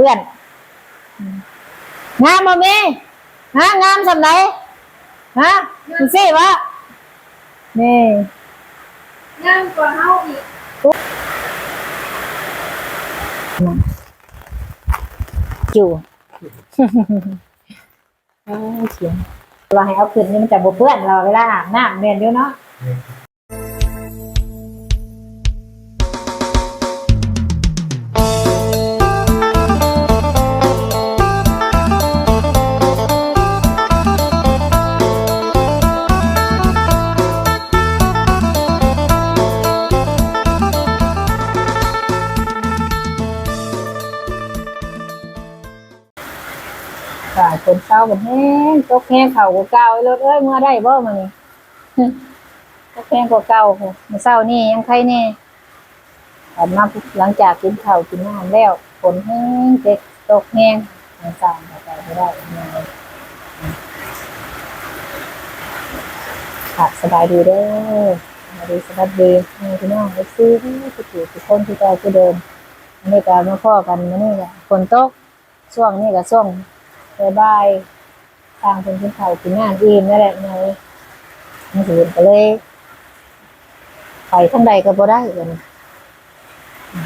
เพื่อนอืมงามบ่มีฮะงามสำไหนฮะดูสิวะนี่งามกว่าเฮาอีกอยู่เอาเขียนว่าให้เอาขึ้นนี่มันจะบ่เปื้อนเราเวลาอาบน้ำเรียนอยู่เนาะ ค่ะคนเศร้าเป็นแห้งตกแห้งเข่ากว่าเก่าไอ้รถเอ้ยเมื่อได้บ่มานี่ตกแห้งกว่าเก่ามื่อเศร้านี่ยังใครแน่ตอนมาหลังจากกินข้าวกินน้ำแล้วฝนแห้งเจ็กตกแห้งมันสั่งไปไม่ได้ค่ะสบายดีเด้อสบายดีสบายดีนี่พี่น้องไอ้ซื้อทุกผู้ทุกคนที่เจ้าคือเดิมอันนี้ก็มาพ่อกันมานี่แหละฝนตกช่วงนี้ก็ช่วง บายบายทางคนกินข้าวกินงานอิ่มนั่นแหละไงมันถือก็เลย ไปทั้งใดก็บ่ได้กัน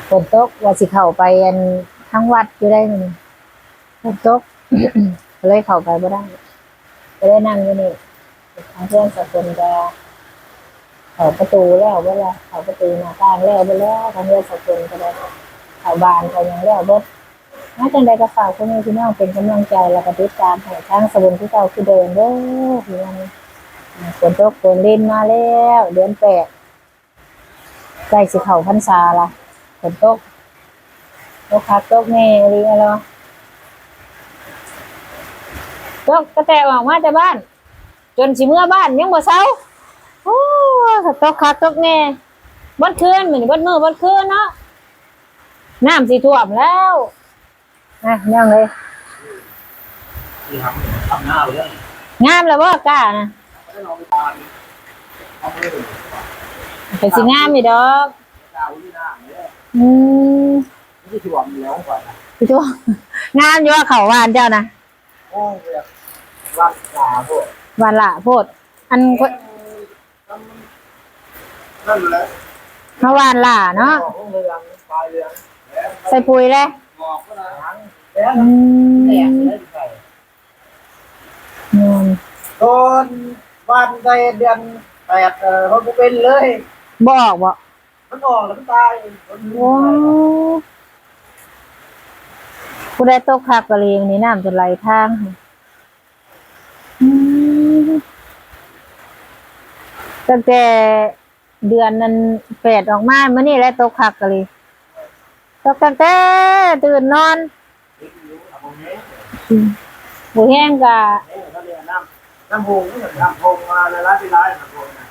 ฝนตกว่าสิเข้าไปอันทั้งวัดอยู่ได้นี่ฝนตกก็เลยเข้าไปบ่ได้ก็ได้นั่งอยู่นี่ทางเพื่อนสักคนก็เข้าประตูแล้วเวลาเข้าประตูหน้าต่างแล้วไปแล้วทางเพื่อนสักคนก็ได้เข้าบ้านก็ยังแล้วเบิด ถ้าจังใดก็ฝากคุณแม่พี่น้องเป็นกำลังใจและก็ติดตามให้ทางสบุนที่เก่าคือเดิมเด้อพี่น้องฝนตกฝนลินมาแล้ว เดือนแปดใกล้สิเข้าพรรษาละฝนตกตกคักตกแน่รือะไรตกกระแตออกมาจากบ้าน จนสิเมื่อบ้านยังบ่เช้าโอ้ตกคักตกแน่บดคืนเหมือนบดมือบดคืนเนาะน้ำสิท่วมแล้ว อะยังเลยที่ทำทำหน้าไปเรื่องงามแล้วว่ากล้านะไม่ได้ลองไปทานเอาไปเลยเป็นสิงามอยู่ดอกดาวที่หน้าเนี่ยอืมไม่ได้ถ่วงแล้วก่อนนะพี่ตัวงามอยู่ว่าเขาหวานเจ้านะโอ้ยแบบรักษาพวกหวานละโพดอันก็นั่นแหละมาหวานล่ะเนาะของเรืองปลายเรืองใส่ปุ๋ยเลย บอกก็นะแล้วอืแตกมเลยใส่อืมตอนวันใดเดือนแปดเออมันก็เป็นเลย บอกบอกมันออกแล้วมันตายมันโอ้ผู้ได้ตกคักกะเลงนี่น้ำจะไหลทางอืมตั้งแต่เดือนนั้นแปดออกมาเมื่อนี่แหละตกคักกะลี ตกตั้งแต่ตื่นนอนบุแห้งกะ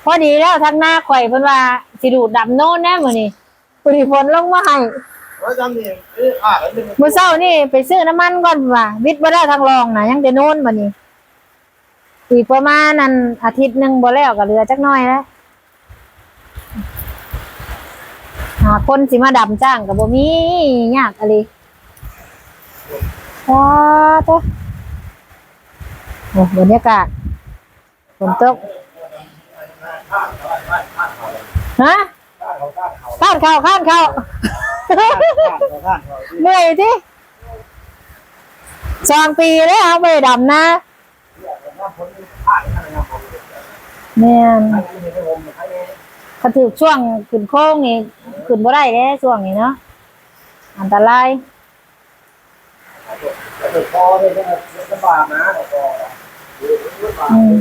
พอดีแล้วทั้งหน้าข่อยเพิ่นว่าสิดูดดำโน่นแน่มื้อนี้ปุริฝนลงมาให้แล้วจำเนี่ยเอออ่าแล้วเป็นมื้อเช้านี่ไปซื้อน้ำมันก่อนว่าวิทย์บ่ได้ทางรองน่ะยังแต่โน่นบัดนี้อีกประมาณนั้นอาทิตย์หนึ่งบ่แล้วก็เหลือจักหน่อยแล้วหาคนสิมาดำจ้างก็บ่มียากอะไรว้าเต้อโอ้บรรยากาศฝนตกข้าวเขาข้าวข้าวเขาฮะข้าวเขาข้าวเขาข้านเข้าข้านเข้าข้าวเขาข้าวเขาเหนื่อยทีสองปีแล้วเอาไปดำนะน้ำพงข้าวอะไรน้ำพงเนี่ยใครไม่ได้ผมใครถ้าถือช่วงขึ้นโค้งนี่ ขึ้นบ่ได้แล้วช่วงนี้เนาะอันตรายแต่พอเลยนะลำบากนะแต่ก็ลำบากอืม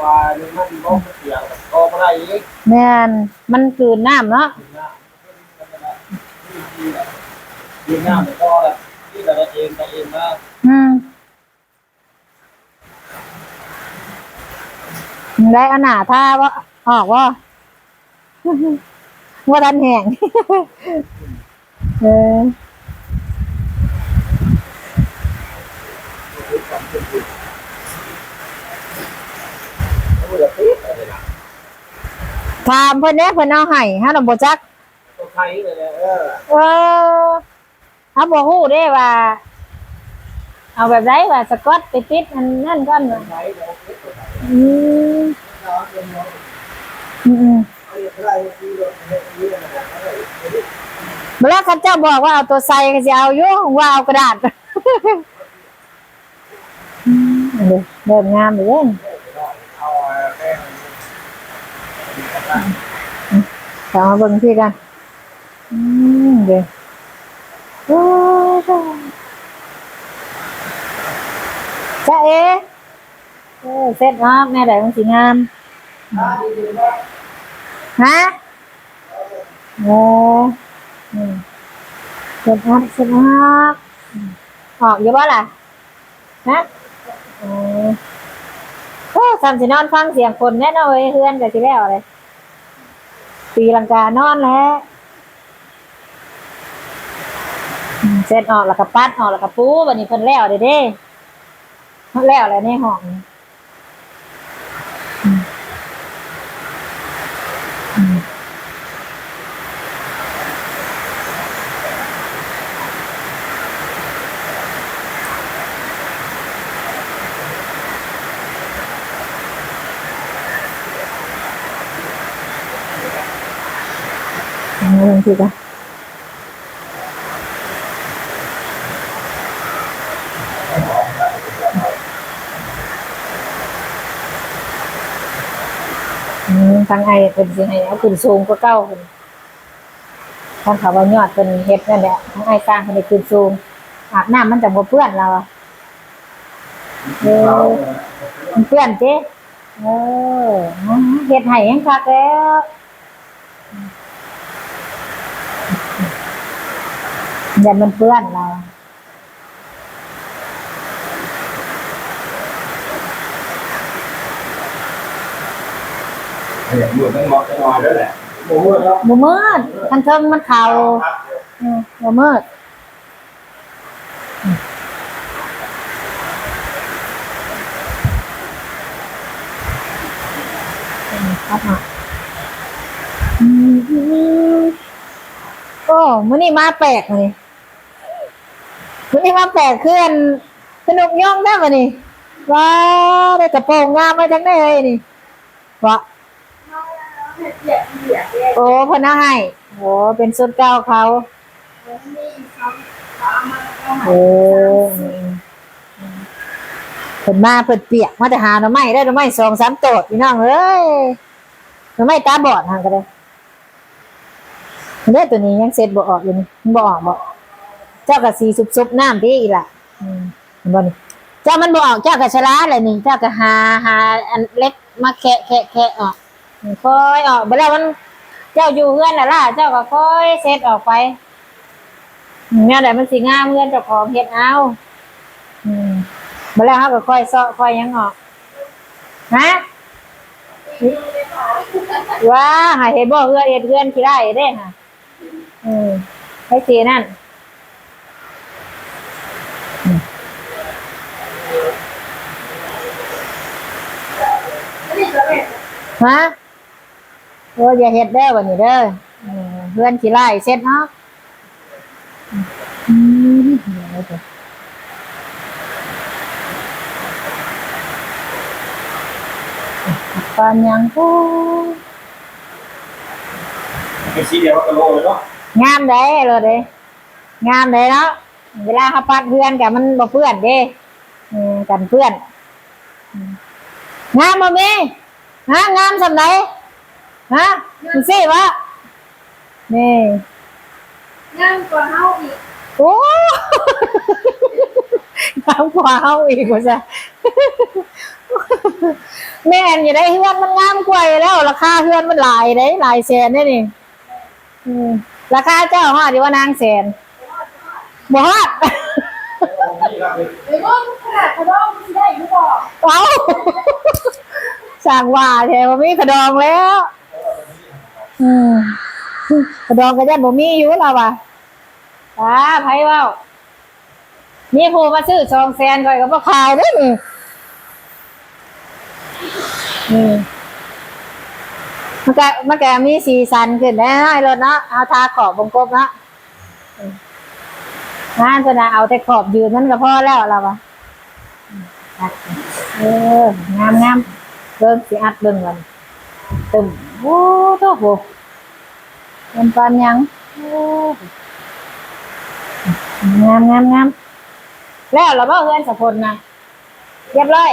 ว่าเรื่องมันก็เสียงก็ไม่ได้อีกแม่นมันคืนน้ำเนาะยืนหน้ามันก็แหละที่แต่ละเองแต่เองนะอืมได้เอาหนาท่าว่าออกว่า ว่าทันแห้งเออมือตีอะไรนะถามเพิ่นเด้เพิ่นเอาให้ฮะดอกบ่จักตัวใครเลยเออเออเขาบอกฮู้ได้ว่า เอาแบบไรว่าสกอตไปติดมันนั่นก่อนว่ะไหนเดี๋ยวเก็บตัวไหนอืมนอนเป็นนอนอืมอืม เอาอย่าเนี่ยนี่นะครับเวลาเขาเจ้าบอกว่าเอาตัวใส่ก็จะเอาอยู่ว่าเอากระดาษอืมอันเดินงามเลยเด้นเอาแป้งขอมาเบิ่งที่กัน อืมเดี๋ยวจ้าเอ๋เสร็จครับแม่ได้มันสีงาม ฮะโอ้อืมเสร็จครับเสร็จครับอืมออกอยู่บ่ล่ะฮะโอ้โอ้สามสินอนฟังเสียงคนแน่นอนเว้ยเฮือนกับสิแล้วเลยตีลังกานอนแล้วเสร็จออกแล้วก็ปัดออกแล้วก็ปูวันนี้เพิ่นแล้วเด้เด้แล้วแล้วในห้อง เอางทีละอืมทางไอ้เป็นสิให้เอาขึ้นสูงกว่าเก้าขึ้นทางเขาว่ายอดเป็นเฮ็ดนั่นแหละทางไอสร้างให้ได้ขึ้นสูงอาบน้ำมันจะบ่เปื้อนเราเออมันเปื้อนเจ๊เออเฮ็ดให้ยังคักแล้ว อย่ามันเปื้อนเราอย่างมือต้องมองจะนอนแล้วแหละหมูแล้วบ่มืดทางเทิงมันเขาอืมบ่มืดอืมครับมาอืมโอ้มื้อนี้มาแปลกเลย มื้อนี้มาแปลกคืออันสนุกย่องได้บ่นี่ว้าวได้กระโปรงงามมาจังได้เลยนี่วะโอ้พนเอาให้โอ้เป็นสุดเก่าเขาโอ้เพิ่นมาเพิ่นเปียกมาแต่หาหน่อไม้ได้หน่อไม้สองสามโตดพี่น้องเอ้ยหน่อไม้ตาบอดห่างกันเลยเด้ตัวนี้ยังเสร็จบ่ออกอยู่นี่บ่ออกบ่ เจ้าก็สีซุบๆน้ำที่อีหล่ะอืมเห็นบ่นี่เจ้ามันบ่ออกเจ้าก็ชะลาเลยนี่เจ้าก็หาหาอันเล็กมาแคะแคะแคะออกค่อยออกไปแล้วมัน เจ้าอยู่เฮือนน่ะล่ะ เจ้าก็ค่อยเซ็ตออกไปแนวใดมันสิงามเฮือนเจ้าของเฮ็ดเอาอืมมาแล้วเขาก็ค่อยเซาะค่อยหยังออกฮะว้าหาเห็นบ่เฮือนเอ็ดเฮือนขี้ได้เด้ฮะอืมให้สีนั่นนี่จะเป็น ฮะโอ้ยอย่าเฮ็ดได้อวันนี้เด้ออืมเฮือนขี้ไล่เสร็จเนาะอืมเดี๋ยวเดี๋ยวปานยังโอ้เป็นสีเดียวกับโลเลยเนาะงามเด้เลยเด้งามเด้เนาะเวลาเขาปัดเพื่อนกับมันบ่เพื่อนเด้อืมกันเพื่อนอืมงามบ่มี ฮะงามสำไหนฮะมึงสิวะนี่งามกว่าเฮาอีกโอ้งามกว่าเฮาอีกว่าซะแม่นอยู่ได้เฮือนมันงามกว่าอยู่แล้ว ราคาเฮือนมันหลายเด้หลายแสนเด้นี่อืมราคาเจ้าฮอดดีว่านางแสนบ่ฮอดเดี๋ยวว่าขนาดเขาต้องมีได้หรือเปล่าเอา สั่งว่าแถวมีกระดองแล้วอืมกระดองก็จะบ่มีอยู่ล้วว่ะตาไผเว้ามีผู้มาซื้อสองแสนก่อยก็บ่ขายเด้อนี่อืมมันก็มันก็มีสีสันขึ้นแน่นอนรถเนาะเอาทาขอบบงกบเนาะงานพนาเอาแต่ขอบยืนมันก็พอแล้วเราอะเอองามงาม เบิ่งสิอัดเบิ่งกันตึมโอ้โตโหเป็นปานยังโอ้งามงามงามแล้วเราบ่เฮือนสะพลนะเรียบร้อย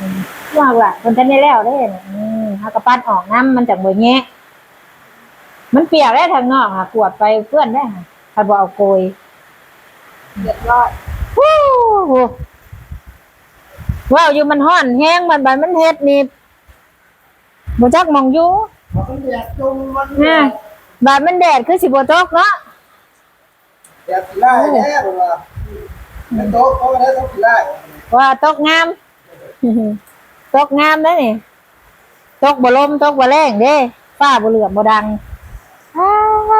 มว่าว่าคนจะได้แล้วได้เนี่ยอืมเฮากระปั้นออกน้ำมันจากบ่แงะมันเปียกได้ทางนอกค่ะกวดไปเพื่อนได้ค่ะถ้าบ่เอาโกยเรียบร้อยวู้ ว้าวอยู่มันห้อนแห้งมันบันมันเฮ็ดนี่บ่จักหมองอยู่มันแดดจงมันนะบาดมันแดดคือสิบ่ตกเนาะแดดสิไล่แน่ผมว่าแต่โต๊ะเขาไม่ได้ต้องสิไล่ว่าตกงาม ตกงามเด้อนี่ตกบ่ลมตกบ่แรงเด้ฟ้าบ่เหลืองบ่ดังอ้า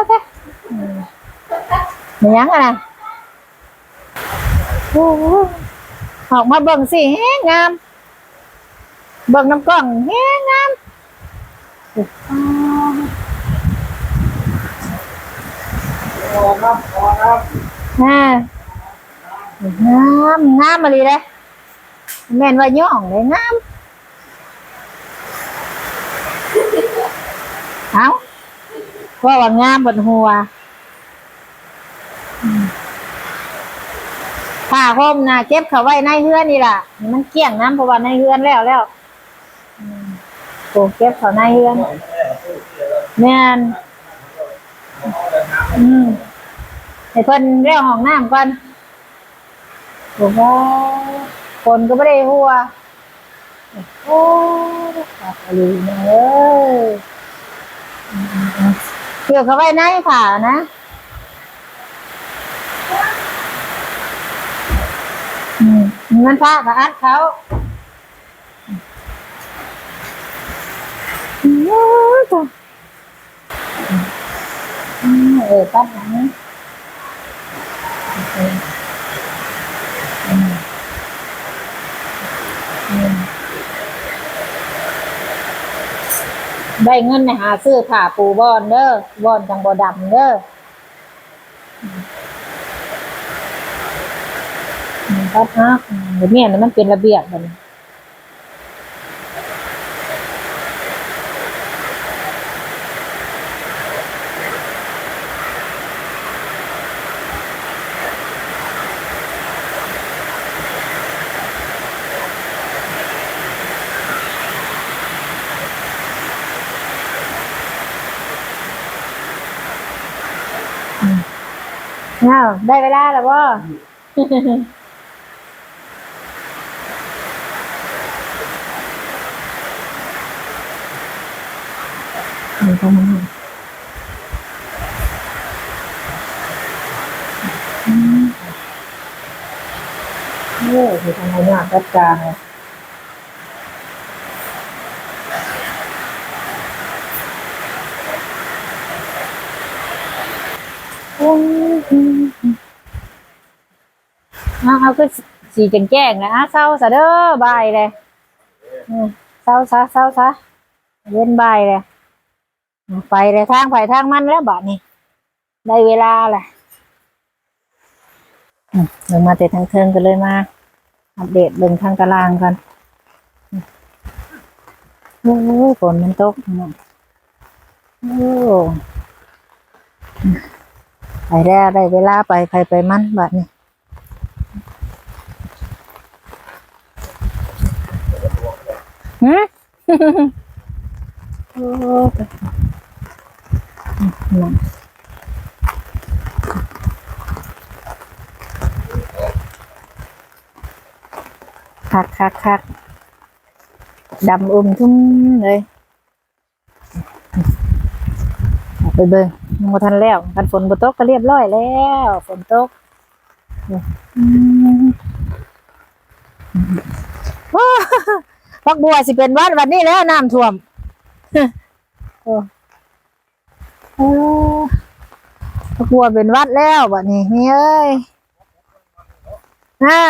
วเด้อืมมีหยังอะนะโอ้โห ออกมาเบิ่งสิแฮงงาม เบิ่งน้ำกล้องแฮงงามพอครับพอครับอ่างามงามมาเลยเลยแม่นว่าย่องเลยงามเอาว่าว่างามบนหัวอืมผ้า ห่มนะเก็บเขาไว้ในเฮือนนี่ล่ะมันเกลี้ยงน้ำเพราะว่าในเฮือนแล้วแล้วโอ้เก็บเขาในเฮือนแม่นอืมให้เพิ่นเรียกห้องน้ำก่อนผมว่าคนก็ไม่ได้หัวโอ้ขาดอะไรนะเอ้ยเกี่ยวเขาไว้ในผ่านะ มันผ้ากับอัดเขาโอืมจ้ะเออปั๊บนะได้เงินนะหาซื้อผ้าปูบอนเด้อบอนจังบ่ดำเด้ออืมอืมครั บฮะอืมเดี๋ยวนี้นะมันเป็นระเบียบมันอ้าวได้เวลาแล้วบ่ นี่ก็มันอืมโอ้ยทำไมเนี่ยจัดการเลยโอ้ยเอาเอาคือสีแจ้งๆนะเศร้าซะเด้อบายเลยเศร้าซะเศร้าซะเว้นบายเลย ไปเลยทางไปทางมันแล้วบัดนี้ได้เวลาแหละอืมเดินมาแต่ทางเทิงกันเลยมาอัปเดตเบิ่งทางตารางกันโอ้ฝนมันตกโอ้ไปแล้วได้เวลาไปไปไปมันบัดนี้หืมโอ้ ยนั่นคักคักคักดำอุ่มทุ่มเลยเอาไปเบิ่งยังบ่ทันแล้วกันฝนบ่ตกก็เรียบร้อยแล้ว ฝนตกอืมโอ้พักบัวสิเป็นวัดวันนี้แล้วน้ำท่วม โอ้เออบัวเป็นวัดแล้วบัดนี้นี่เอ้ยฮะ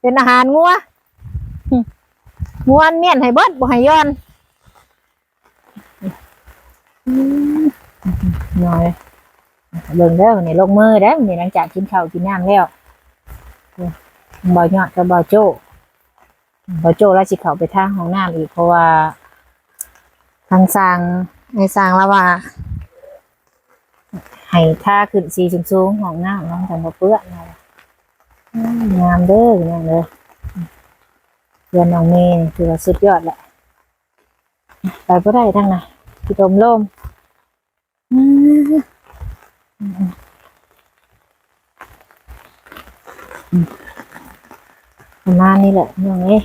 เป็นอาหารงัวงัวเมียนให้เบิดบ่ให้ย้อนหน่อยเบิ่งเด้อวันนี้ลงมือเด้อวันนี้หลังจากกินข้าวกินน้ำแล้วบ่ยอดกับบ่โจ้บ่โจ้แล้วสิเข้าไปทางห้องน้ำอีกเพราะว่า ทางสร้างในสร้างแล้วว่าให้ท่าขึ้นสีสูงๆห้องน้ำน้องจังบ่เปื้อนนะอืมงามเด้อเนี่ยเด้อเรือนน้องเมย์ถือว่าสุดยอดแหละไปบ่ได้ทั้งนะพี่ตมลมอืมประมาณนี้แหละอย่างนี้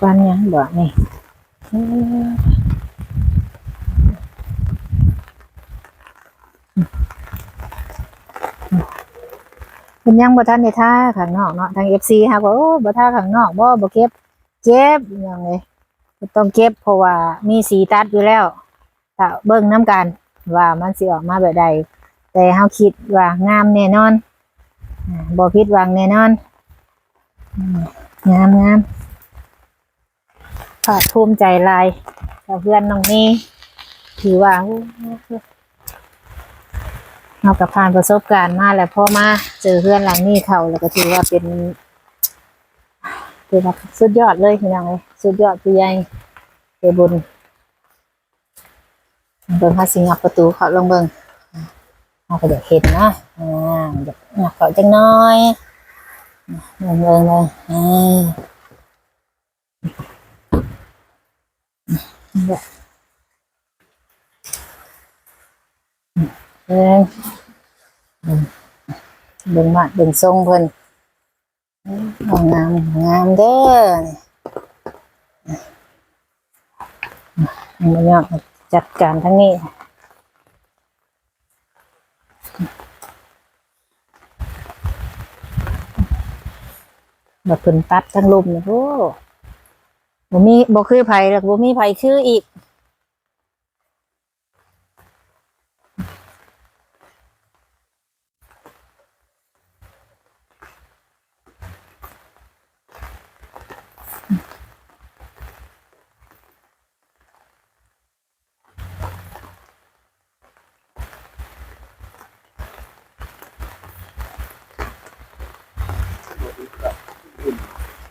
กวันยังบอกนี่เอ้ยเป็นยังบ่ทันได้ท่าข้างนอกเนาะทาง FC ฮะก็โอ้บ่ท่าข้างนอกบ่บ่เก็บ เก็บอย่างนี้ก็ต้องเก็บเพราะว่ามีสีตัดอยู่แล้วถ้าเบิ่งน้ำกันว่ามันสิออกมาแบบใด แต่เฮาคิดว่างามแน่นอนอ่าบ่ผิดหวังแน่นอนอืมงามงาม ภาคภูมิใจลายกับเพื่อนน้องนี่ถือว่าโอ้โหเรากับผ่านประสบการณ์มาแล้วพอมาเจอเพื่อนหลังนี้เขาแล้วก็ถือว่าเป็นคือว่าสุดยอดเลยพี่น้องเลยสุดยอดพี่ใหญ่เจบุญเบิ่งหาสิงับประตูเขาลงเบิ่งเราก็อยากเห็นนะอ่าอยากงับเขาจังน้อยเบิ่งเบิ่งเลยอ่า นี่ยเบิ่งเบิ่งมาเบิ่งทรงเพิ่นงามงามงามเด้อนี่เนี่ยจัดการทั้งนี้แบบเพิ่นตัดทั้งลุมนี่โอ้ บ่มีบ่คือไผหรอกบ่มีไผคืออีก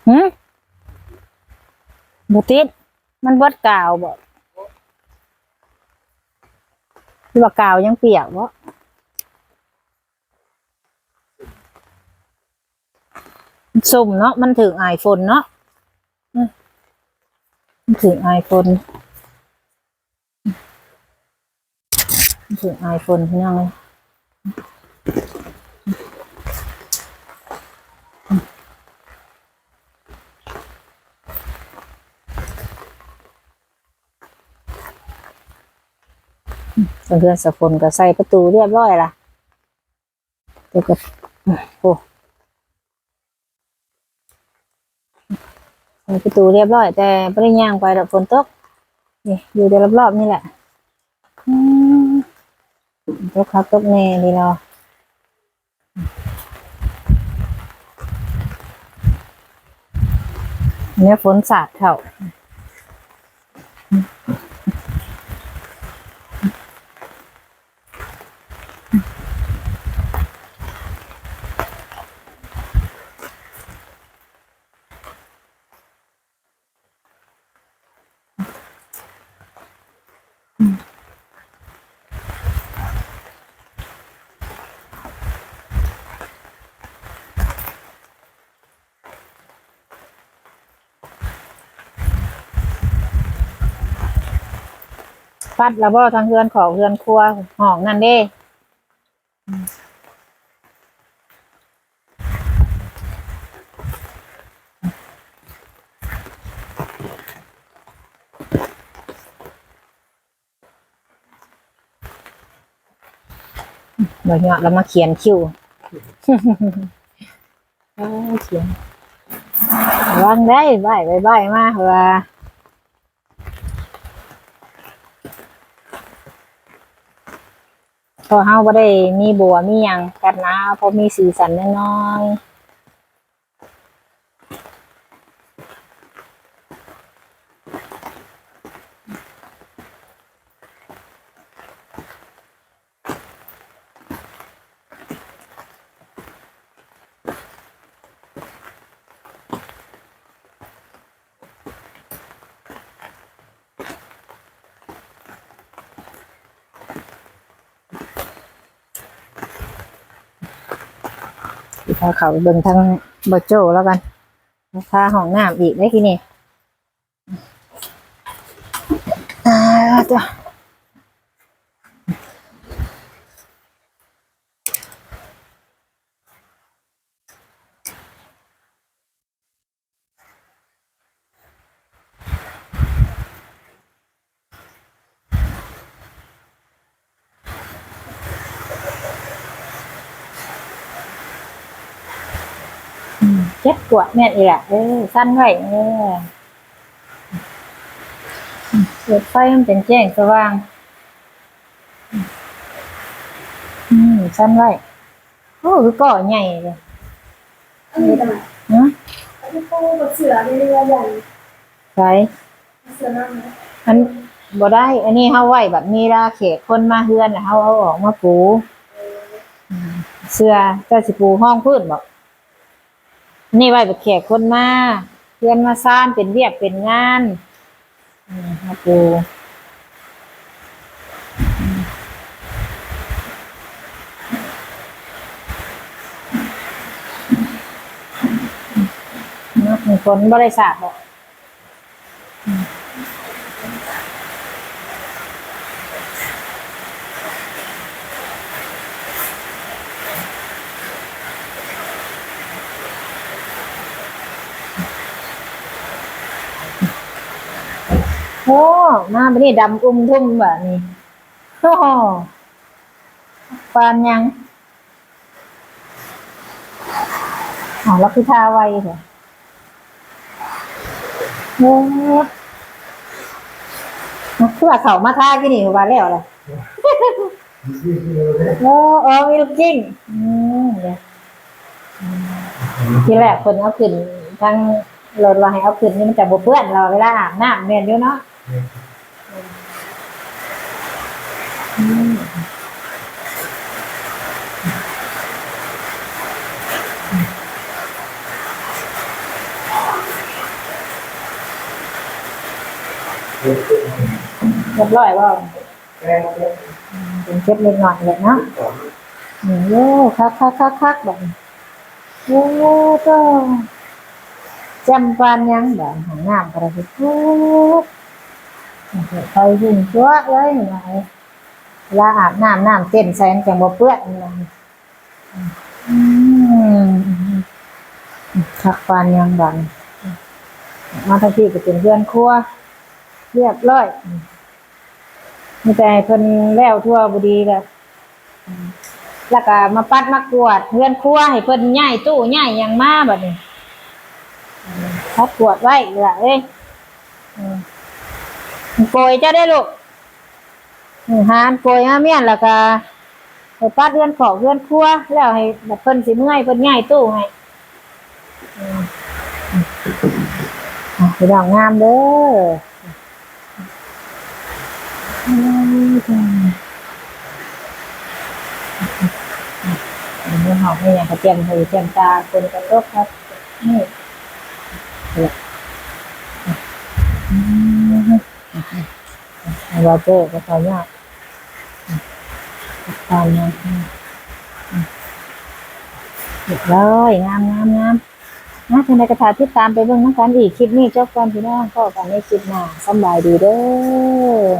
หืม บุติดมันบดกาวบ่ว่ากาวยังเปียกบ่สุ่มเนาะมันถึงไอฝนเนาะมันถึงไอฝนมันถึงไอฝนพี่น้องเลย เพื่อนๆสกลก็ใส่ประตูเรียบร้อยละเดี๋ยวก็โอ้ใส่ประตูเรียบร้อย แต่ไม่ได้ย่างไปดอกฝนตกนี่อยู่เดี๋ยวรอบๆนี่แหละอืมตกคักตกแน่ดีเนาะเนี่ยฝนสาดเข้า ฟัดแล้วบ่ทางเฮือนของเฮือนครัวห้องนั่นเด้ เดี๋ยวเนี่ยเรามาเขียนคิวเขียนวางได้ใบใบใบมาเหรอพอเฮาบ่ได้มีบัวมีหยังกัดนะพอมีสีสันน้อย พาเขาเบิ่งทางบอโจแล้วกันพาห้องน้ำอีกได้ที่นี่อ่าจ้ะ วดแม่นอีหละเออสั้นไว้เออเปิดไฟมันเป็นแจ้งสว่าง อืมสั้นไว้โอ้คือก่อใหญ่เลยอันนี้ทำไมฮะอันนี้ปูกับเสือในเรือใหญ่ใช่เสือนั่งนะอันบ่ได้ อันนี้เฮาไว้แบบมีราเขตคนมาเฮือนน่ะเฮาเอาออกมาปูอืมเสื้อเจ้าสิปูห้องพื้นบอก นี่ไว้แบบแขกคนมาเพื่อนมาซ่านเป็นเวียกเป็นงานอืมมาปูอืมเนาะมีคนบริษัทบอก โอ้มาบันนี้ดำอุ้มทุ่มแบบนี้โอ้โหปานยังอ๋อแล้วคือทาไวเหรอโอ้คือว่าเขามาทากี่นี่ว่าแล้วเลยโอ้เออมีลูกจิ้งอืมเดี๋ยทีแรกคนเอาขึ้นทั้งรถเราให้เอาขึ้นนี่มันจะบเปื้อนเราเวลาอาบน้ำเนียนอยู่เนาะ เรียบร้อยว่าเป็นเช็ดเล็กน้อยเลยนะโย่คักคักคักคักแบบโอ้ก็จำปานยังแบบหางน้ำอะไรที่ทุก ไปหินตัวเลยไงเวลาอาบน้ำน้ำเต้นใส่จังบ่เปื้อนเลยอืมคักปานยังบันมาทั้งที่ก็เป็นเพื่อนครัว เรียบร้อยมีแต่ให้เพิ่นแล้วทั่วบุรีแล้วแล้วก็มาปัดมากวดเพื่อนครัวให้เพิ่นย้ายตู้ย้ายยังมาบัดนี้พัดกวดไว้ล่ะเอ้ย โกยจ้าได้ลูกหานโกยมาเมียนแล้วก็ให้ปัดเรือนขอเรือนครัวแล้วให้แบบเพิ่นสิเมื่อยเพิ่นย้ายตู้ให้ไปดองงามเด้ออืมอันนี้หอมให้ยังกระเทียมใหูเทียมตาคนกระทบครับนี่ เราเจอก็พอยากตามมาเรียบร้อยงามงามงามนะทานในกระถาที่ตามไปเบิ่งน้ำกันอีกคลิปนี้จบกันพี่น้องก็กันในคลิปหน้าสบายดีเด้อ